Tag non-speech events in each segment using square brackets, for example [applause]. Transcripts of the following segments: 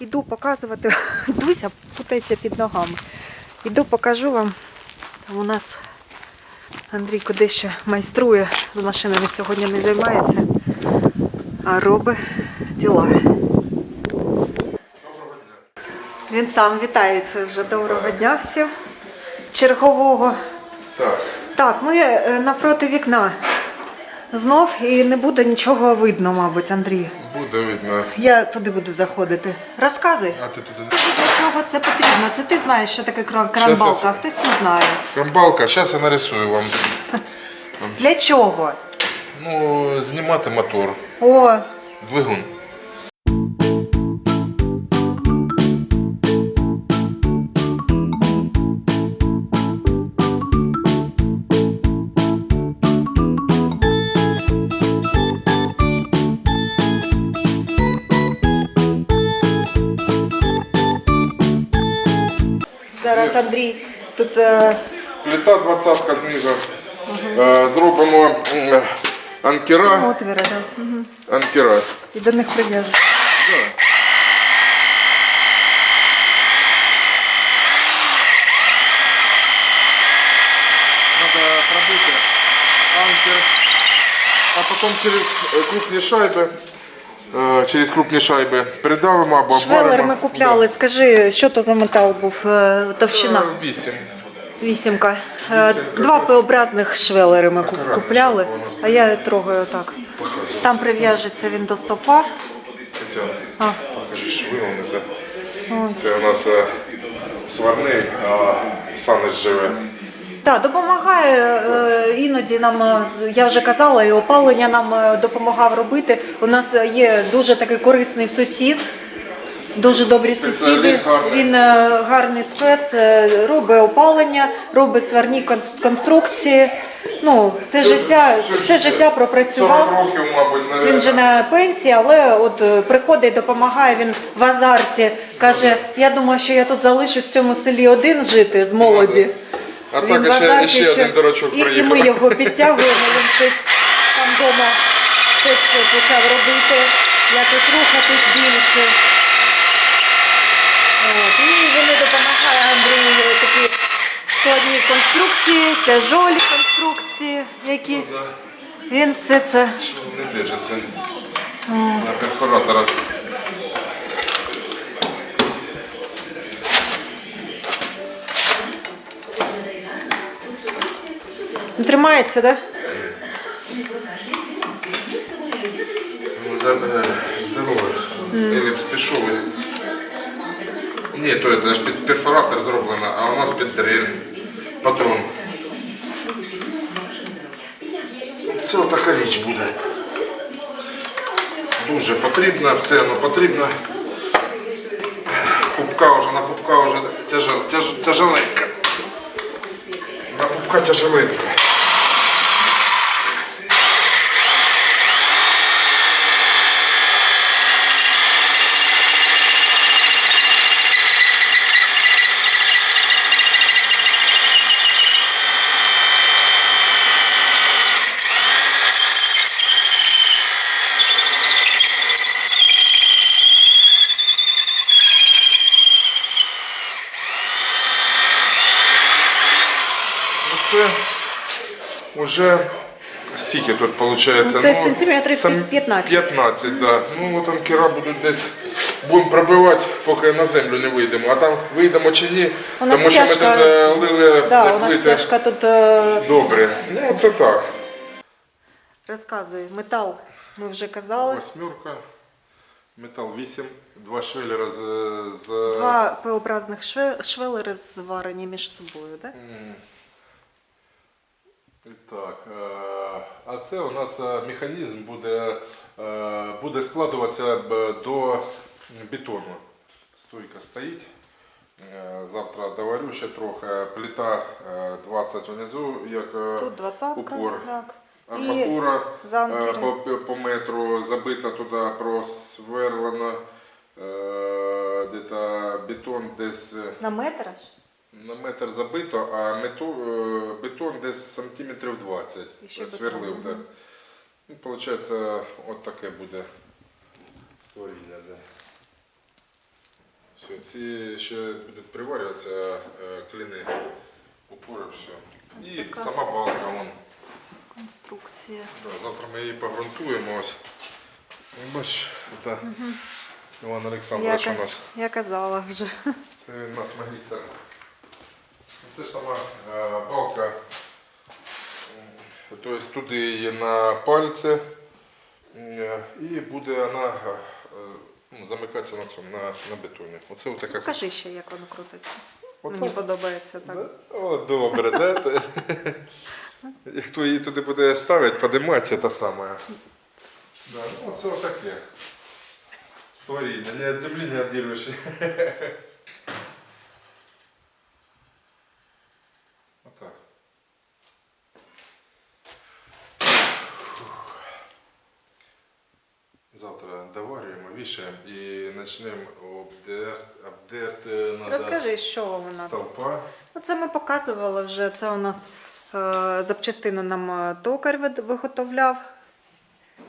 Іду показувати. [laughs] Дуся путається під ногами. Іду покажу вам. Там у нас Андрійко дещо майструє. З машинами сьогодні не займається, а робить діла. Він сам вітається вже. Доброго дня всім. Чергового. Так, Так, ми е, навпроти вікна. Знов і не буде нічого видно, мабуть, Андрій. Буде видно. Я туди буду заходити. Розказуй. А ти туди. Тобі Для чого це потрібно? Це ти знаєш, що таке кран- кранбалка, а хтось не знає. Камбалка, зараз я нарисую вам. Для чого? Ну, знімати мотор. О, Двигун. зараз Андрій тут е, Плита 20 знизу. Е, Зробимо м, анкера. отвіри, да. Мгм. Анкера. і до них прив'яжеш. Да. Надо пробити анкер, а потом через э, крупні шайби, е, Через крупні шайби придавимо або Швелер обваримо. ми купляли. Скажи, що то за метал був? е, Товщина? Е, Вісім. Вісімка. Е, Вісімка. Два П-образних швелери ми Акуратно, купляли, щоб воно а я трогаю так. Там прив'яжеться він до стопа. Тетяна, А. покажи, що виглянете. Ось. Це у нас е, сварний, а санець живе. Так, допомагає е, іноді нам, е, я вже казала, і опалення нам е, допомагав робити. У нас є дуже такий корисний сусід, дуже добрі Спеціаліст сусіди. гарний. Він е, гарний спец, е, робить опалення, робить сварні конс- конструкції. Ну, все життя, все життя 40 пропрацював. років, мабуть, навіть. Він же на пенсії, але от е, приходить, допомагає він в азарті. Каже, я думаю, що я тут залишусь в цьому селі один жити з молоді. А Він так в ще, азарті, ще що- один дурачок і, і приїхав. ми його підтягуємо, він щось там вдома щось почав робити, якось рухатись більше. От, і вони допомагає Андрію такі складні конструкції, тяжолі конструкції якісь. Він все це. Що не держиться на перфораторах. Тримається, так? Да, Здоровий. Еліпс пішовий. Ні, то це ж під перфоратор зроблено, а у нас під дрель. Патрон. Це така річ буде. Дуже потрібно, все воно потрібно. Пупка вже, на пупка вже тяжел, тяж, тяжеленька. На пупка тяжеленька. Ну, Це вже стільки тут виходить? Ну, це сантиметрів 15. 15, да. Ну от анкера будуть десь. Будемо пробивати, поки на землю не вийдемо. А там вийдемо чи ні, У нас тому що ми тут стяжка- е, лили Да, у нас плити. стяжка тут. е, Добре. Ну це так. Розказуй, метал, ми вже казали. Восьмерка, метал 8, два швеллера з. з... Два П-образних шве- швелери зварені між собою, так? Так, е, а це у нас е, механізм буде, е, буде складуватися до бетону. Стойка стоїть. Завтра доварю ще трохи. Плита е, 20 внизу, як Тут упор. Так. Арматура по, по метру забита туди, просверлено. Де-то бетон десь. на метр аж? На метр забито, а мету, е, бетон десь сантиметрів 20 сверлив. Да. Ну, виходить, от таке буде створіння. Да. Все, ці ще будуть приварюватися е, клини, упори, все. І така. сама балка вон. Конструкція. Да, завтра ми її погрунтуємо ось. Бач, це Іван Олександрович у нас. я казала вже. Це у нас магістр. Це ж сама е, балка. Тобто туди її на пальці. Е, І буде вона е, ну, замикатися на цьому, на, на бетоні. Оце отака. Покажи ще, як воно крутиться. Отак. Мені подобається так. Да? О, добре, да? І [laughs] хто її туди буде ставити, подимати, це саме. Да, ну, це отаке. Створіння, не від землі, не. Отак. [laughs] Завтра доварюємо, і почнемо обдерти, обдерти надо Розкажи, що вона. стовпа. Оце ми показували вже. Це у нас е, запчастину нам е, токар вид- виготовляв.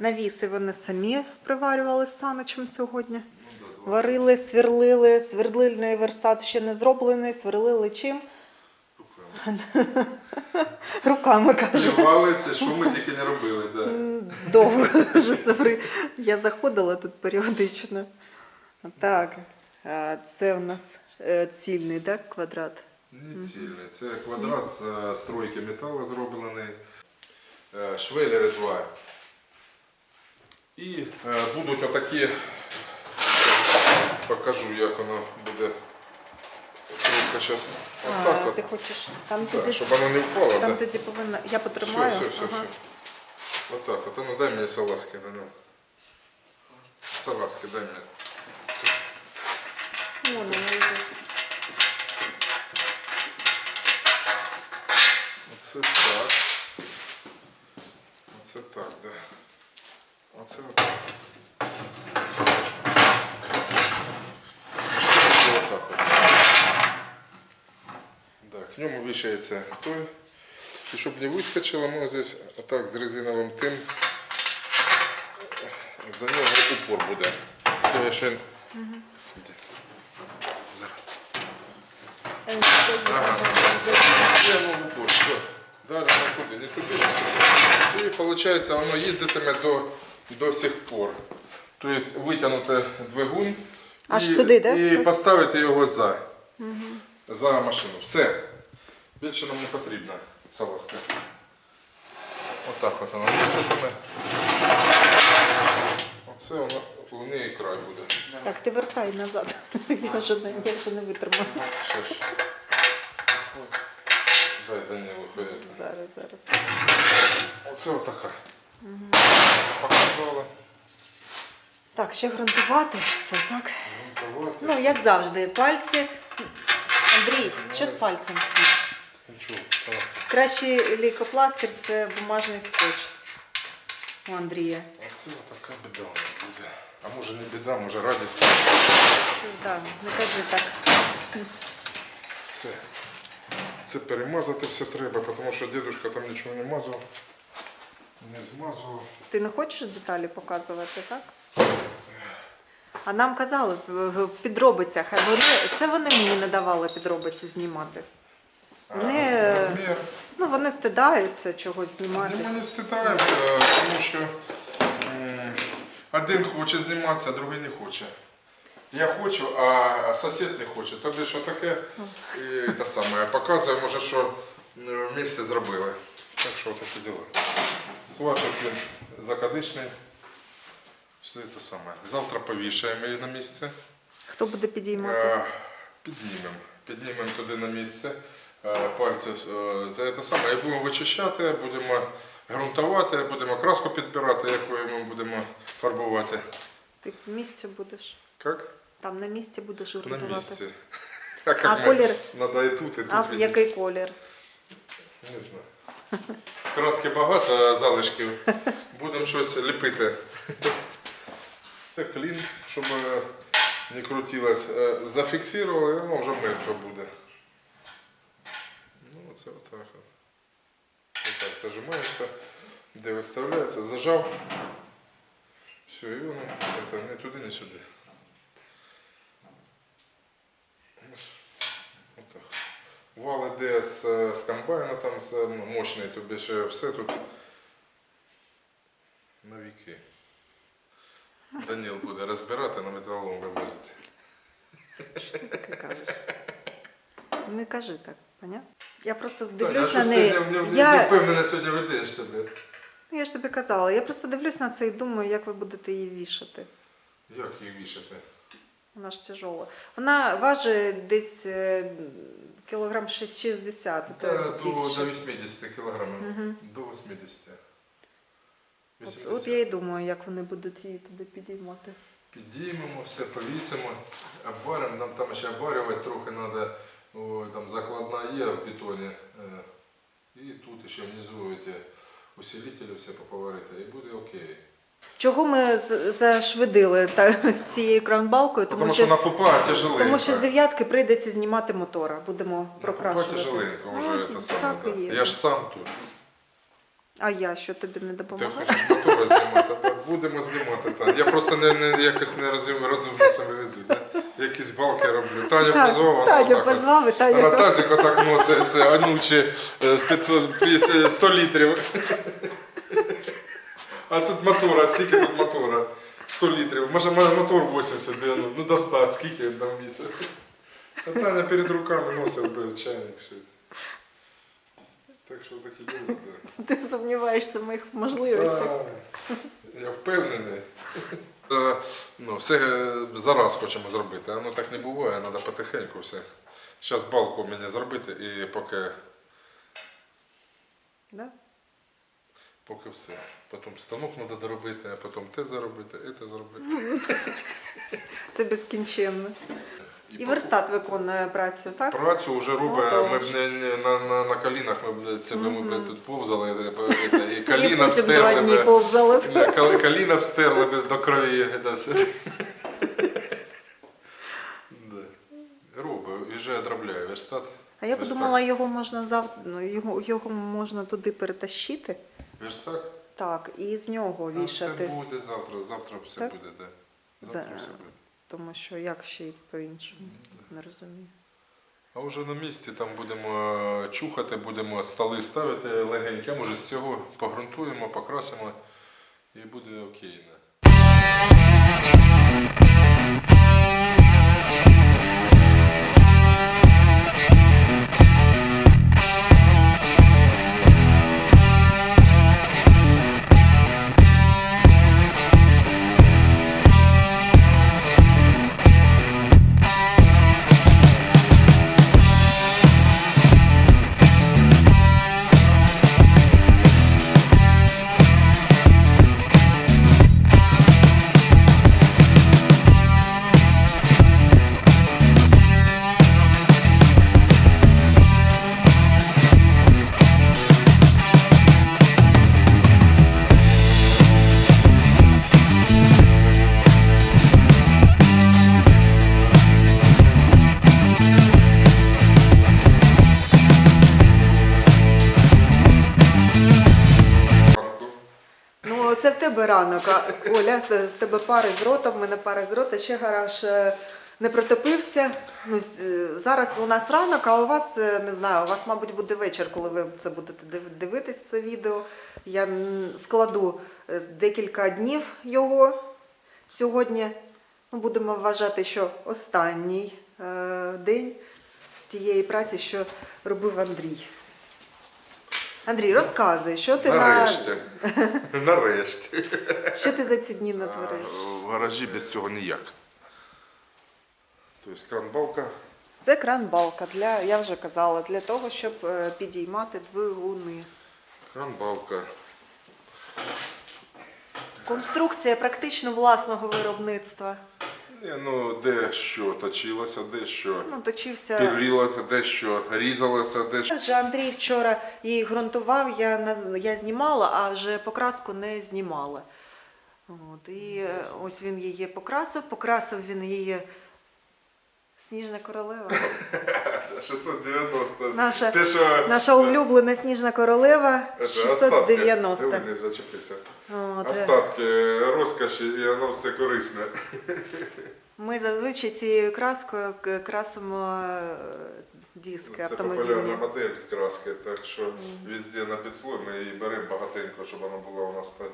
Навіси вони самі приварювали з саничем сьогодні. Ну, да, два. Варили, сверлили, сверлильний верстат ще не зроблений, сверлили чим? [laughs] Руками кажу. Живалися, що ми тільки не робили, да. Довго вже це при... Я заходила тут періодично. Так, це у нас е, цільний так, квадрат. Не цільний. Це квадрат з стройки металу зроблений. Е, Швелери два. І е, будуть отакі, покажу, як воно буде. Трубка зараз. Отак от. ти хочеш. Там Да, тоді, щоб воно не впало, там да? тоді повинна. Я потримаю. Все, все, все, ага. все. Отак, от. А ну дай мені салазки, да, ну. Салазки дай мені. Вон вона йде. Оце так. Оце так, да. Оце отак. Оце отак от. Да, к ньому вішається той. І щоб не вискочило, ми здесь отак з резиновим тим. За нього упор буде. То я ще... Ага. Я упор. Все. Далі не туди, не туди. не туди. І виходить, воно їздитиме до, до сих пор. Тобто витягнути двигун Аж і, сюди, да? і поставити його за, за машину. Все. Більше нам не потрібна салазка. Отак от воно їздитиме. Оце воно лунний край буде. Так, ти вертай назад. [laughs] Я вже не, я вже не витримаю. Що ж. Дай Данилу ходити. Зараз, зараз. Оце отака. Показували. Так, ще грунтувати ж це, так? Ну, як завжди, пальці. Андрій, що з пальцем? Так. Кращий лейкопластир це бумажний скотч у Андрія. Оце отака біда буде. А може не біда, може радість. Да, не кажи так. Все. Це перемазати все треба, тому що дідусь там нічого не мазав. Не змазував. Ти не хочеш деталі показувати, так? А нам казали в в підробицях, а вони, це вони мені не давали підробиці знімати. Не- Розмір. Ну, вони стидаються чогось знімати. Ну, Ми не стидаємося, тому що один хоче зніматися, а другий не хоче. Я хочу, а сусід не хоче. Тобі що таке? І те саме. Показує, може, що в місті зробили. Так що такі діла. Свачок він закадичний. Все те саме. Завтра повішаємо її на місце. Хто буде підіймати? Е, Піднімемо. Піднімемо туди на місце. Е, Пальці е, за те саме. І будемо вичищати, будемо ґрунтувати, будемо краску підбирати, якою ми будемо фарбувати. Ти в місці будеш? Як? Там на місці будеш На місці. А, А ми? колір? Надо і тут, і тут. А який колір? Не знаю. Краски багато залишків. Будемо щось ліпити. Клін, щоб е, не крутилось. Зафіксували, воно вже мертво буде. Все отак. Отак зажимається, де виставляється, зажав. Все, і воно это, не туди, не сюди. Отак. Вал іде з, з комбайна, там з, ну, мощний, тобі ще все тут на віки. Даніл буде розбирати, на металолом вивозити. Що ти кажеш? Не кажи так поняв? Я просто дивлюсь на неї. не, не, не Я... сьогодні ведеш себе? Ну, Я ж тобі казала, я просто дивлюсь на це і думаю, як ви будете її вішати. Як її вішати? Вона ж тяжола. Вона важить десь е, кілограм шість- 60. Та, то до, більше. до 80 кілограмів. Мгм. До 80. От, 80. от я і думаю, як вони будуть її туди підіймати. Підіймемо, все повісимо, обваримо, нам там ще обварювати трохи треба, там закладна є в бетоні. е, І тут ще внизу ці усилителі все поповарити, і буде окей. Чого ми зашвидили та, з цією кранбалкою? Тому, Тому що на попа тяжеленько. тому що з дев'ятки прийдеться знімати мотора. Будемо На попа тяжеленько вже Ну, це саме. є. Я ж сам тут. А я що тобі не Ти допомагаю? хочеш мотора знімати, так будемо знімати. Так. Я просто не, не, якось не розум, розумно себе веду. Якісь балки роблю. Таня Так, позвала, вона Таню отак от. позвав і А на Таня. тазик отак носить це е, з 500, 100 літрів. А тут мотора, скільки тут мотора? 100 літрів. Може, мотор 80, де, ну, ну до 100, скільки там місяць. А Таня перед руками носить би, чайник. Все. Так що такі діла, да. Ти сумніваєшся в моїх можливостях. Так, Я впевнений. Е, Ну, все е, зараз хочемо зробити, а ну так не буває, треба потихеньку все. Зараз балку мені зробити і поки, Да? поки все. Потім станок треба доробити, а потім те заробити, і те зробити. [laughs] Це безкінченно. І верстат виконує працю, так? Працю вже робить, Отож. ми б не, не, на, на, на колінах ми б це ми б тут повзали, і, коліна б. повзали. Ля, кол- Коліна обстерли без до крові. Да, все. Да. Робить, і вже одробляє верстат. А я Верстак. подумала, його можна зав... ну, його, його можна туди перетащити. Верстак? Так, і з нього А Це буде завтра, завтра все Так? буде, да. Завтра За- все буде. Тому що як ще й по-іншому, не розумію. А вже на місці там будемо е, чухати, будемо столи ставити легенькі, а може з цього погрунтуємо, покрасимо і буде окейно. Ранок. Оля, це в тебе пари з рота, в мене пари з рота, ще гараж е, не протопився. Ну, е, зараз у нас ранок, а у вас е, не знаю, у вас, мабуть, буде вечір, коли ви це будете див- дивитись це відео. Я складу з декілька днів його сьогодні. Ну, будемо вважати, що останній день з тієї праці, що робив Андрій. Андрій, розказуй, що ти Нарешті. на [laughs] Нарешті. що ти за ці дні натворив? А, В гаражі без цього ніяк. Тобто кран-балка. Це кран-балка для, я вже казала, для того, щоб е, підіймати двигуни. Кран-балка. Конструкція практично власного виробництва. Ні, ну де що точилося, дещо Ну, точився. піврілося, де що різалося, дещо. Вже Андрій вчора її ґрунтував, я, на- я знімала, а вже покраску не знімала. От, і е, ось він її покрасив, покрасив він її сніжна королева. [laughs] 690. Наша, Те, що наша улюблена сніжна королева Це 690. Остатки. Не зачепився. От, е. Остатки розкоші і воно все корисне. Ми зазвичай цією краскою красимо е, диски Це автомобільні. популярна модель краски, так що везде на підслой ми її беремо багатенько, щоб вона була у нас та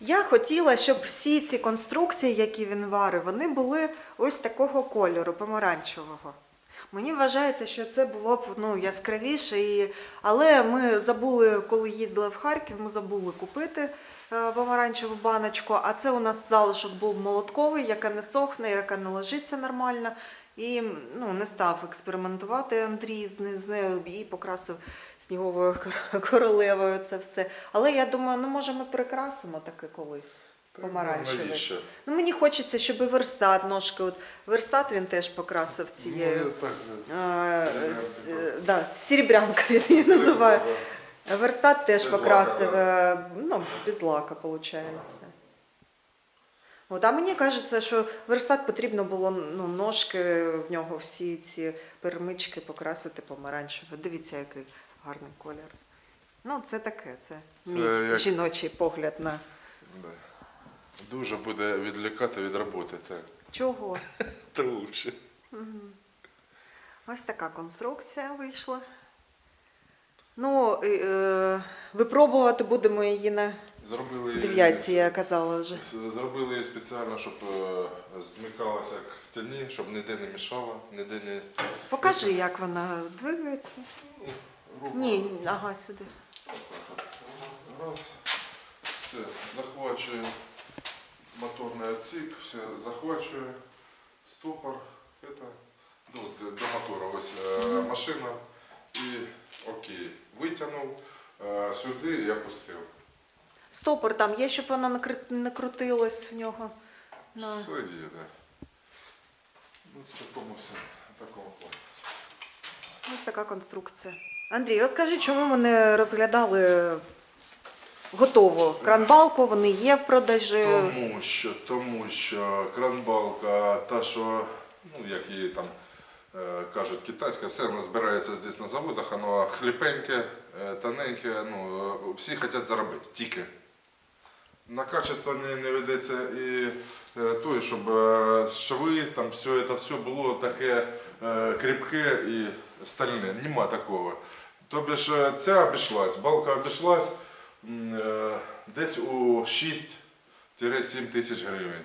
Я хотіла, щоб всі ці конструкції, які він варив, вони були ось такого кольору, помаранчевого. Мені вважається, що це було б ну, яскравіше, і... але ми забули, коли їздили в Харків, ми забули купити е, помаранчеву баночку, а це у нас залишок був молотковий, яка не сохне, яка не ложиться нормально. І ну, не став експериментувати Андрій з нею і покрасив сніговою королевою це все. Але я думаю, ну може ми прикрасимо таке колись. Помаранчевий. ну, навіщо? Ну мені хочеться, щоб і верстат ножки. От верстат він теж покрасив Ну, цією. так, а, з, да, з серебрянкою я її називаю. Верстат теж Без покрасив, лака, е, ну, без лака, виходить. От, а мені кажеться, що верстат потрібно було ну, ножки в нього всі ці перемички покрасити помаранчево. Дивіться, який гарний колір. Ну, це таке, це, Це мій як- жіночий погляд на Да. Дуже буде відлікати від роботи, так. чого. [laughs] Труші. Мгм. Ось така конструкція вийшла. Ну, е, випробувати будемо її на Зробили дев'ятці, я казала вже. Зробили її спеціально, щоб е, змикалася к стіні, щоб ніде не мішала, ніде не Покажи, як вона двигається. Руку. Ні, ага, сюди. Раз. Все, захвачує моторний отсік, все захвачує, стопор. Это, ну, це до мотора ось е, машина. І окей, витягнув, е, сюди і опустив. Стопор там є, щоб вона не кри- не крутилась в нього. На... Все є, да. Ну, в такому все, в такому плані. Ось така конструкція. Андрій, розкажи, чому ми не розглядали готово кранбалку, вони є в продажі. Тому що, тому що кранбалка, та що, ну як її там е, кажуть, китайська, все воно збирається здесь на заводах, воно хліпеньке, е, тоненьке, ну, е, всі хочуть заробити, тільки. На качество не, не ведеться і е, щоб шви, там все це все було таке е, кріпке і стальне. Нема такого. Тобто ця обійшлась, балка обійшлась е, десь у 6 7 тисяч гривень.